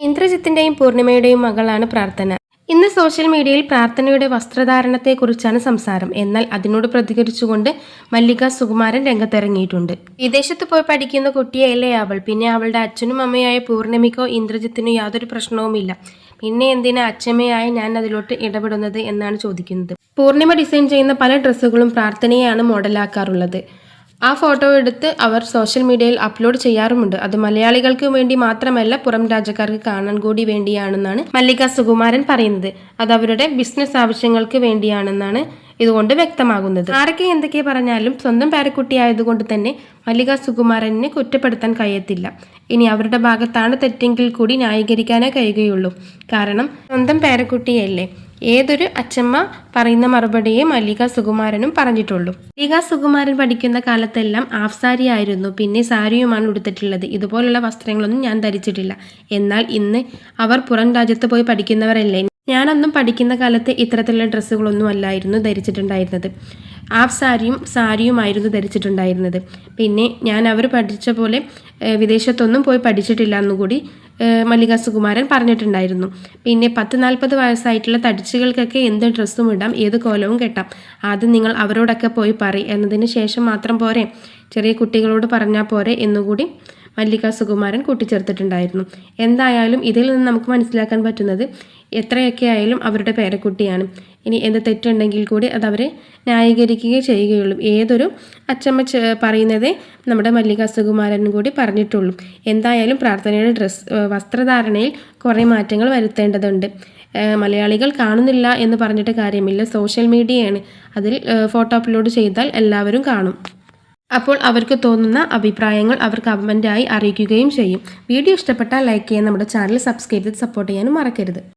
ഇന്ദ്രജിത്തിന്റെയും പൂർണിമയുടെയും മകളാണ് പ്രാർത്ഥന. ഇന്ന് സോഷ്യൽ മീഡിയയിൽ പ്രാർത്ഥനയുടെ വസ്ത്രധാരണത്തെക്കുറിച്ചാണ് സംസാരം. എന്നാൽ അതിനോട് പ്രതികരിച്ചുകൊണ്ട് മല്ലിക സുകുമാരൻ രംഗത്തിറങ്ങിയിട്ടുണ്ട്. വിദേശത്ത് പോയി പഠിക്കുന്ന കുട്ടിയല്ലേ അവൾ. പിന്നെ അവളുടെ അച്ഛനും അമ്മയായ പൂർണിമയ്ക്കോ ഇന്ദ്രജിത്തിനോ യാതൊരു പ്രശ്നവുമില്ല. പിന്നെ എന്തിനാ അച്ഛമ്മയായി ഞാൻ അതിലോട്ട് ഇടപെടുന്നത് എന്നാണ് ചോദിക്കുന്നത്. പൂർണിമ ഡിസൈൻ ചെയ്യുന്ന പല ഡ്രസ്സുകളും പ്രാർത്ഥനയാണ് മോഡലാക്കാറുള്ളത്. ആ ഫോട്ടോ എടുത്ത് അവർ സോഷ്യൽ മീഡിയയിൽ അപ്ലോഡ് ചെയ്യാറുമുണ്ട്. അത് മലയാളികൾക്ക് വേണ്ടി മാത്രമല്ല പുറം രാജ്യക്കാർക്ക് കാണാൻ കൂടി വേണ്ടിയാണെന്നാണ് മല്ലിക സുകുമാരൻ പറയുന്നത്. അത് അവരുടെ ബിസിനസ് ആവശ്യങ്ങൾക്ക് വേണ്ടിയാണെന്നാണ് ഇതുകൊണ്ട് വ്യക്തമാകുന്നത്. ആരൊക്കെ എന്തൊക്കെ പറഞ്ഞാലും സ്വന്തം പേരക്കുട്ടി ആയതുകൊണ്ട് തന്നെ മല്ലിക സുകുമാരനെ കുറ്റപ്പെടുത്താൻ കഴിയത്തില്ല. ഇനി അവരുടെ ഭാഗത്താണ് തെറ്റെങ്കിൽ കൂടി ന്യായീകരിക്കാനേ കഴിയുകയുള്ളൂ. കാരണം സ്വന്തം പേരക്കുട്ടിയല്ലേ. ഏതൊരു അച്ഛമ്മ പറയുന്ന മറുപടിയെ മല്ലിക സുകുമാരനും പറഞ്ഞിട്ടുള്ളൂ. മല്ലിക സുകുമാരൻ പഠിക്കുന്ന കാലത്തെല്ലാം ഹാഫ് സാരി ആയിരുന്നു. പിന്നെ സാരിയുമാണ് ഉടുത്തിട്ടുള്ളത്. ഇതുപോലുള്ള വസ്ത്രങ്ങളൊന്നും ഞാൻ ധരിച്ചിട്ടില്ല. എന്നാൽ ഇന്ന് അവർ പുറം രാജ്യത്ത് പോയി പഠിക്കുന്നവരല്ലേ? ഞാനൊന്നും പഠിക്കുന്ന കാലത്ത് ഇത്തരത്തിലുള്ള ഡ്രസ്സുകളൊന്നും അല്ലായിരുന്നു ധരിച്ചിട്ടുണ്ടായിരുന്നത്. ഹാഫ് സാരിയും സാരിയുമായിരുന്നു ധരിച്ചിട്ടുണ്ടായിരുന്നത്. പിന്നെ ഞാൻ അവർ പഠിച്ച പോലെ വിദേശത്തൊന്നും പോയി പഠിച്ചിട്ടില്ല എന്നുകൂടി മല്ലിക സുകുമാരൻ പറഞ്ഞിട്ടുണ്ടായിരുന്നു. പിന്നെ പത്ത് നാൽപ്പത് വയസ്സായിട്ടുള്ള തടിച്ചുകൾക്കൊക്കെ എന്ത് ഡ്രസ്സും ഇടാം ഏത് കോലവും കെട്ടാം ആദ്യം നിങ്ങൾ അവരോടൊക്കെ പോയി പറയും എന്നതിന് ശേഷം മാത്രം പോരെ. ചെറിയ കുട്ടികളോട് പറഞ്ഞാൽ പോരെ എന്നുകൂടി മല്ലിക സുകുമാരൻ കൂട്ടിച്ചേർത്തിട്ടുണ്ടായിരുന്നു. എന്തായാലും ഇതിൽ നിന്ന് നമുക്ക് മനസ്സിലാക്കാൻ പറ്റുന്നത് എത്രയൊക്കെ ആയാലും അവരുടെ പേരക്കുട്ടിയാണ്. ഇനി എന്ത് തെറ്റുണ്ടെങ്കിൽ കൂടി അത് അവരെ ന്യായീകരിക്കുകയും ചെയ്യുകയുള്ളൂ. ഏതൊരു അച്ചമ്മ പറയുന്നതേ നമ്മുടെ മല്ലിക സുകുമാരനും കൂടി പറഞ്ഞിട്ടുള്ളൂ. എന്തായാലും പ്രാർത്ഥനയുടെ ഡ്രസ് വസ്ത്രധാരണയിൽ കുറേ മാറ്റങ്ങൾ വരുത്തേണ്ടതുണ്ട്. മലയാളികൾ കാണുന്നില്ല എന്ന് പറഞ്ഞിട്ട് കാര്യമില്ല. സോഷ്യൽ മീഡിയയാണ്. അതിൽ ഫോട്ടോ അപ്ലോഡ് ചെയ്താൽ എല്ലാവരും കാണും. അപ്പോൾ അവർക്ക് തോന്നുന്ന അഭിപ്രായങ്ങൾ അവർ കമന്റായി അറിയിക്കുകയും ചെയ്യും. വീഡിയോ ഇഷ്ടപ്പെട്ടാൽ ലൈക്ക് ചെയ്യാൻ നമ്മുടെ ചാനൽ സബ്സ്ക്രൈബ് ചെയ്ത് സപ്പോർട്ട് ചെയ്യാനും മറക്കരുത്.